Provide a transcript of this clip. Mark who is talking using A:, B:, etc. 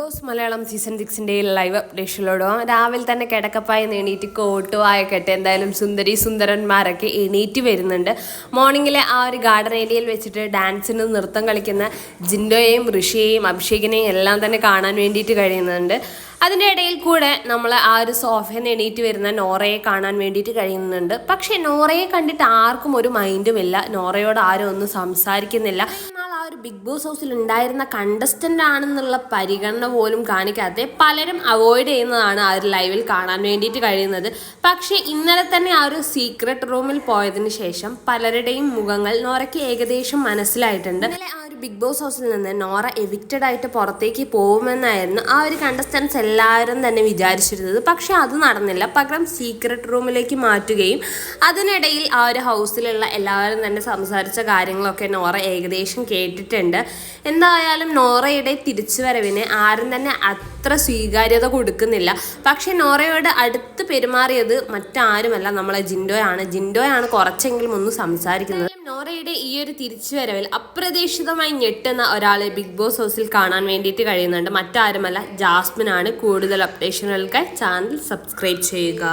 A: Boss Malayalam season സിക്സിന്റെ live അപ്ഡേഷനിലോടോ രാവിലെ തന്നെ കിടക്കപ്പായി എണീറ്റ് കോട്ടോ കെട്ട് എന്തായാലും സുന്ദരി സുന്ദരന്മാരൊക്കെ എണീറ്റ് വരുന്നുണ്ട്. മോർണിംഗിലെ ആ ഒരു ഗാർഡൻ ഏരിയയിൽ വെച്ചിട്ട് ഡാൻസിന് നൃത്തം കളിക്കുന്ന ജിൻഡോയെയും ഋഷിയെയും അഭിഷേകിനെയും എല്ലാം തന്നെ കാണാൻ വേണ്ടിയിട്ട് കഴിയുന്നുണ്ട്. അതിന്റെ ഇടയിൽ കൂടെ നമ്മൾ ആ ഒരു സോഫയിൽ നിന്ന് എണീറ്റ് വരുന്ന നോറയെ കാണാൻ വേണ്ടിയിട്ട് കഴിയുന്നുണ്ട്. പക്ഷേ നോറയെ കണ്ടിട്ട് ആർക്കും ഒരു മൈൻഡുമില്ല നോറയോട് ആരും ഒന്നും സംസാരിക്കുന്നില്ല. ബിഗ് ബോസ് ഹൗസിൽ ഉണ്ടായിരുന്ന കണ്ടസ്റ്റന്റ് ആണെന്നുള്ള പരിഗണന പോലും കാണിക്കാതെ പലരും അവോയ്ഡ് ചെയ്യുന്നതാണ് ആ ഒരു ലൈവിൽ കാണാൻ വേണ്ടിയിട്ട് കഴിയുന്നത്. പക്ഷേ ഇന്നലെ തന്നെ ആ ഒരു സീക്രട്ട് റൂമിൽ പോയതിന് ശേഷം പലരുടെയും മുഖങ്ങൾ നോറയ്ക്ക് ഏകദേശം മനസ്സിലായിട്ടുണ്ട്. ആ ബിഗ് ബോസ് ഹൗസിൽ നിന്ന് നോറ എവിക്റ്റഡ് ആയിട്ട് പുറത്തേക്ക് പോകുമെന്നായിരുന്നു ആ ഒരു കണ്ടസ്റ്റൻസ് എല്ലാവരും തന്നെ വിചാരിച്ചിരുന്നത്. പക്ഷെ അത് നടന്നില്ല. പകരം സീക്രട്ട് റൂമിലേക്ക് മാറ്റുകയും അതിനിടയിൽ ആ ഒരു ഹൗസിലുള്ള എല്ലാവരും തന്നെ സംസാരിച്ച കാര്യങ്ങളൊക്കെ നോറ ഏകദേശം കേട്ടിട്ടുണ്ട്. എന്തായാലും നോറയുടെ തിരിച്ചുവരവിന് ആരും തന്നെ അത്ര സ്വീകാര്യത കൊടുക്കുന്നില്ല. പക്ഷെ നോറയോട് അടുത്ത് പെരുമാറിയത് മറ്റാരുമല്ല നമ്മളെ ജിൻഡോയാണ്. ജിൻഡോയാണ് കുറച്ചെങ്കിലും ഒന്ന് സംസാരിക്കുന്നത്. നോറയുടെ ഈ ഒരു തിരിച്ചുവരവിൽ അപ്രതീക്ഷിതമായി ഞെട്ടുന്ന ഒരാളെ ബിഗ് ബോസ് ഹൗസിൽ കാണാൻ വേണ്ടിയിട്ട് കഴിയുന്നുണ്ട്. മറ്റാരുമല്ല ജാസ്മിനാണ് കൂടുതൽ അപ്ഡേഷനുകൾക്കായി ചാനൽ സബ്സ്ക്രൈബ് ചെയ്യുക.